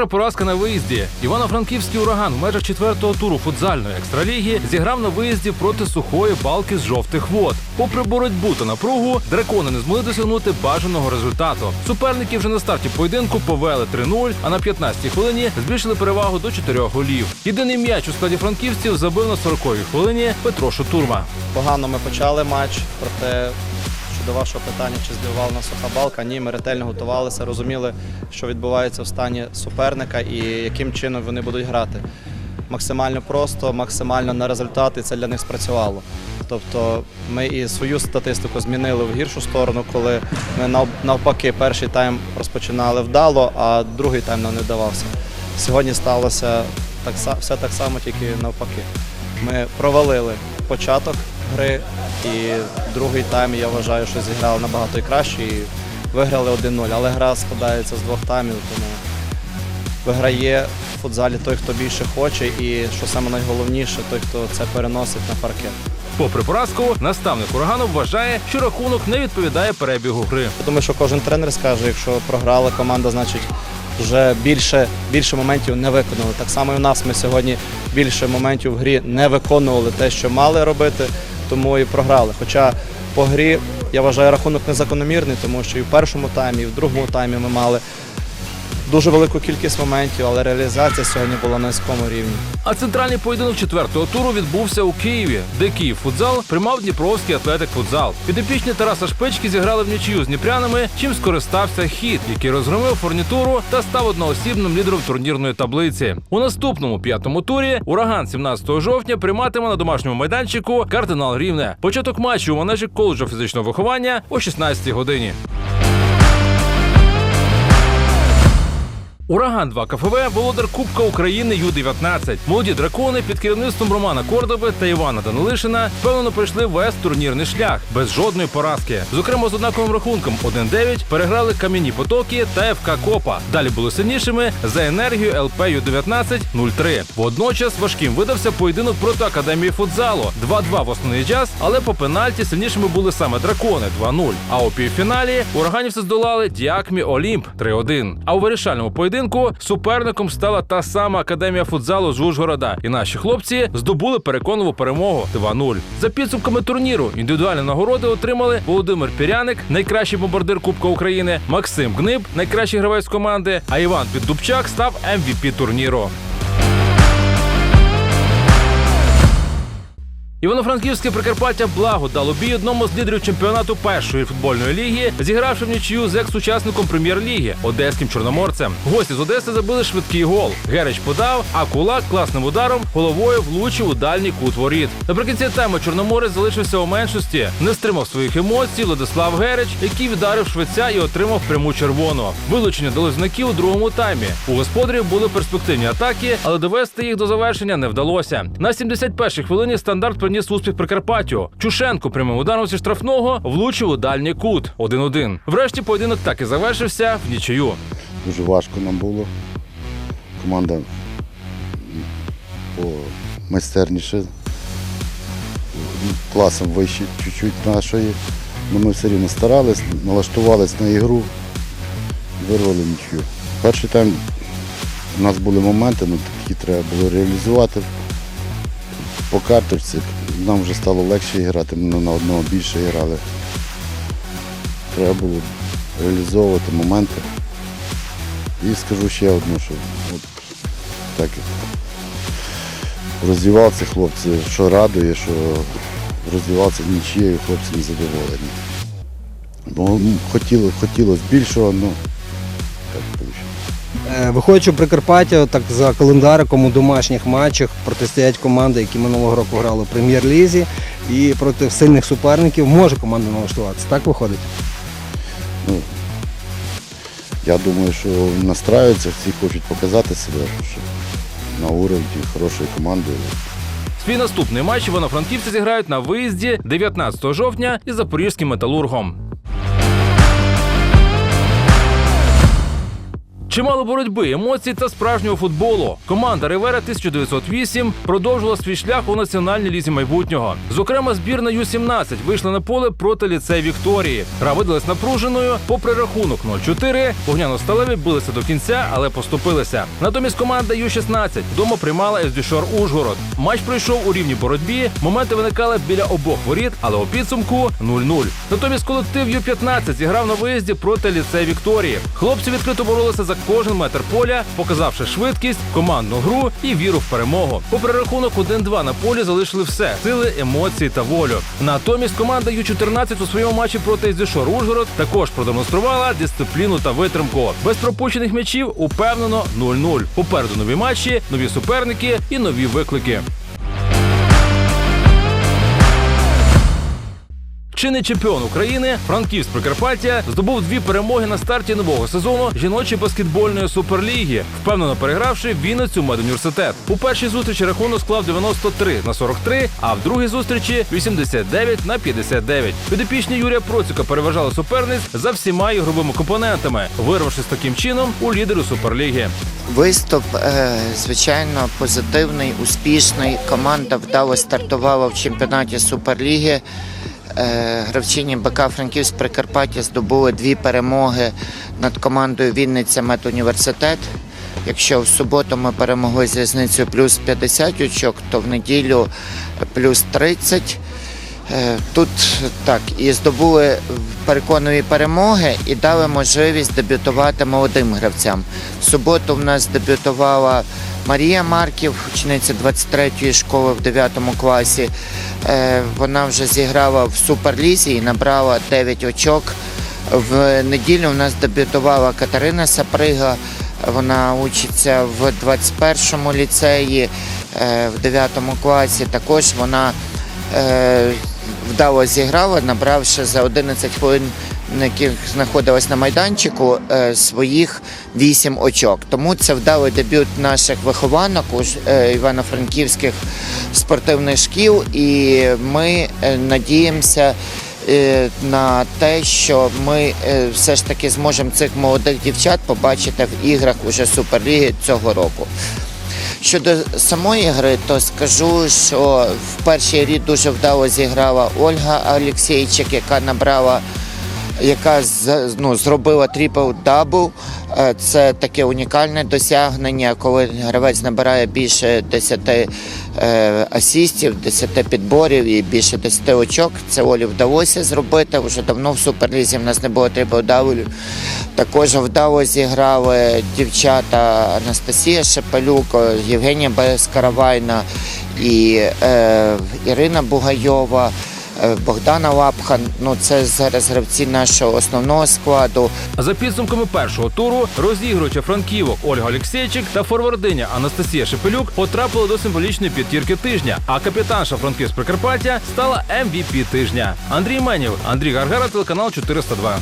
Прикра поразка на виїзді. Івано-Франківський ураган в межах четвертого туру футзальної екстраліги зіграв на виїзді проти сухої балки з жовтих вод. Попри боротьбу та напругу, дракони не змогли досягнути бажаного результату. Суперники вже на старті поєдинку повели 3-0, а на 15-й хвилині збільшили перевагу до 4 голів. Єдиний м'яч у складі франківців забив на 40-й хвилині Петро Шутурма. Погано ми почали матч, проте щодо вашого питання, чи здивувала нас суха балка, ні, ми ретельно готувалися, розуміли, що відбувається в стані суперника і яким чином вони будуть грати. Максимально просто, максимально на результат, і це для них спрацювало. Тобто ми і свою статистику змінили в гіршу сторону, коли ми навпаки перший тайм розпочинали вдало, а другий тайм нам не вдавався. Сьогодні сталося так, все так само, тільки навпаки. Ми провалили початок гри, і другий тайм, я вважаю, що зіграли набагато і краще і виграли 1-0. Але гра складається з двох таймів, тому виграє в футзалі той, хто більше хоче, і що саме найголовніше, той, хто це переносить на паркет. Попри поразку, наставник урагану вважає, що рахунок не відповідає перебігу гри. Я думаю, що кожен тренер скаже, якщо програла команда, значить вже більше, більше моментів не виконали. Так само і в нас ми сьогодні більше моментів в грі не виконували те, що мали робити, тому і програли. Хоча по грі я вважаю рахунок незакономірний, тому що і в першому таймі, і в другому таймі ми мали дуже велику кількість моментів, але реалізація сьогодні була на низькому рівні. А центральний поєдинок четвертого туру відбувся у Києві, де Київ футзал приймав Дніпровський атлетик футзал. Підопічні Тараса Шпички зіграли в нічию з дніпрянами, чим скористався хід, який розгромив фурнітуру та став одноосібним лідером турнірної таблиці. У наступному п'ятому турі ураган 17 жовтня прийматиме на домашньому майданчику кардинал Рівне. Початок матчу у манежі коледжу фізичного виховання о 16 годині. Ураган 2 КФВ володар Кубка України Ю-19. Молоді дракони під керівництвом Романа Кордоби та Івана Данилишина впевнено пройшли весь турнірний шлях без жодної поразки. Зокрема, з однаковим рахунком 1-9 переграли кам'яні потоки та ФК Копа. Далі були сильнішими за енергію ЛП Ю-19 0-3. Водночас важким видався поєдинок проти академії футзалу 2-2 в основний час, але по пенальті сильнішими були саме дракони 2-0. А у півфіналі ураганівці здолали Діакмі Олімп 3-1. А у вирішальному поєдинку суперником стала та сама академія футзалу з Ужгорода. І наші хлопці здобули переконливу перемогу 2-0. За підсумками турніру індивідуальні нагороди отримали Володимир Піряник, найкращий бомбардир Кубка України, Максим Гниб, найкращий гравець команди. А Іван Піддубчак став MVP турніру. Івано-Франківське Прикарпаття Благо дало бій одному з лідерів чемпіонату першої футбольної ліги, зігравши в нічию з екс-учасником прем'єр-ліги одеським чорноморцем. Гості з Одеси забили швидкий гол. Герич подав, а кулак класним ударом головою влучив у дальній кут воріт. Наприкінці тайми Чорноморець залишився у меншості. Не стримав своїх емоцій Владислав Герич, який вдарив швеця і отримав пряму червону. Вилучення дали знаки у другому таймі. У господарів були перспективні атаки, але довести їх до завершення не вдалося. На 71-й хвилині стандарт приніс успіх Прикарпаттю. Чушенко прямим ударом зі штрафного влучив у дальній кут 1-1. Врешті поєдинок так і завершився в нічию. Дуже важко нам було. Команда м, по майстерніше, класом вище чуть-чуть нашої. Але ми все рівно старались, налаштувались на ігру, вирвали нічию. Перший тайм у нас були моменти, ну, які треба було реалізувати. По карточці нам вже стало легше грати, ми на одного більше грали. Треба було реалізовувати моменти. І скажу ще одну, що от так роздівалися хлопці, що радує, що роздівалися нічією, хлопці не задоволені. Бо хотіло, хотілося більшого, але так вийшло. Е, Виходячи в Прикарпаття, так за календариком у домашніх матчах протистоять команди, які минулого року грали в прем'єр-лізі, і проти сильних суперників може команда налаштуватися. Так виходить? Я думаю, що настраюються, всі хочуть показати себе, що на уровні хорошої команди. Свій наступний матч івано-франківці зіграють на виїзді 19 жовтня із запорізьким металургом. Чимало боротьби, емоцій та справжнього футболу. Команда Ривера 1908 продовжила свій шлях у національній лізі майбутнього. Зокрема, збірна Ю-17 вийшла на поле проти ліцею Вікторії. Гра видалась напруженою. Попри рахунок 0-4, Огняно-сталеві билися до кінця, але поступилися. Натомість команда Ю-16 вдома приймала СДШОР Ужгород. Матч пройшов у рівній боротьбі. Моменти виникали біля обох воріт, але у підсумку 0-0. Натомість колектив Ю-15 зіграв на виїзді проти ліцею Вікторії. Хлопці відкрито боролися за кожен метр поля, показавши швидкість, командну гру і віру в перемогу. Попри рахунок 1-2 на полі залишили все сили, емоції та волю. Натомість команда Ю-14 у своєму матчі проти СДШОР Ужгород також продемонструвала дисципліну та витримку. Без пропущених м'ячів упевнено 0-0. Попереду нові матчі, нові суперники і нові виклики. Чинний чемпіон України Франківськ Прикарпаття здобув дві перемоги на старті нового сезону жіночої баскетбольної суперліги, впевнено перегравши Вінницю медуніверситет. У першій зустрічі рахунок склав 93 на 43, а в другій зустрічі 89 на 59. Підопічні Юрія Процюка переважали суперниць за всіма ігровими компонентами, вирвавшись таким чином у лідери суперліги. Виступ, е, звичайно, позитивний, успішний. Команда вдало стартувала в чемпіонаті Суперліги. Е, Гравчині БК Франківськ Прикарпаття здобули дві перемоги над командою Вінниця Медуніверситет. Якщо в суботу ми перемогли з різницею плюс 50 очок, то в неділю плюс 30. Е, Тут так і здобули переконливі перемоги і дали можливість дебютувати молодим гравцям. В суботу в нас дебютувала Марія Марків, учениця 23-ї школи в 9 класі. Е, Вона вже зіграла в суперлізі і набрала 9 очок. В неділю у нас дебютувала Катерина Саприга. Вона учиться в 21-му ліцеї е, в 9 класі. Також вона е, вдало зіграла, набравши за 11 хвилин, яких знаходилась на майданчику, е, своїх 8 очок. Тому це вдалий дебют наших вихованок у е, івано-франківських спортивних шкіл, і ми е, надіємося. На те, що ми все ж таки зможемо цих молодих дівчат побачити в іграх уже Суперліги цього року. Щодо самої гри, то скажу, що в першій грі дуже вдало зіграла Ольга Олексійчик, яка набрала, яка ну, зробила трипл-дабл. Е, Це таке унікальне досягнення, коли гравець набирає більше 10 е, асістів, 10 підборів і більше 10 очок. Це Олі вдалося зробити. Вже давно в суперлізі в нас не було трипл-даблів. Також вдало зіграли дівчата Анастасія Шепелюк, Євгенія Безкаравайна і е, Ірина Бугайова. Е, Богдана Лапхан, ну це зараз гравці нашого основного складу. За підсумками першого туру розігруюча франківок Ольга Олексійчик та форвардиня Анастасія Шепелюк потрапили до символічної п'ятірки тижня. А капітанша Франківськ Прикарпаття стала MVP тижня. Андрій Менів, Андрій Гаргара, телеканал 402.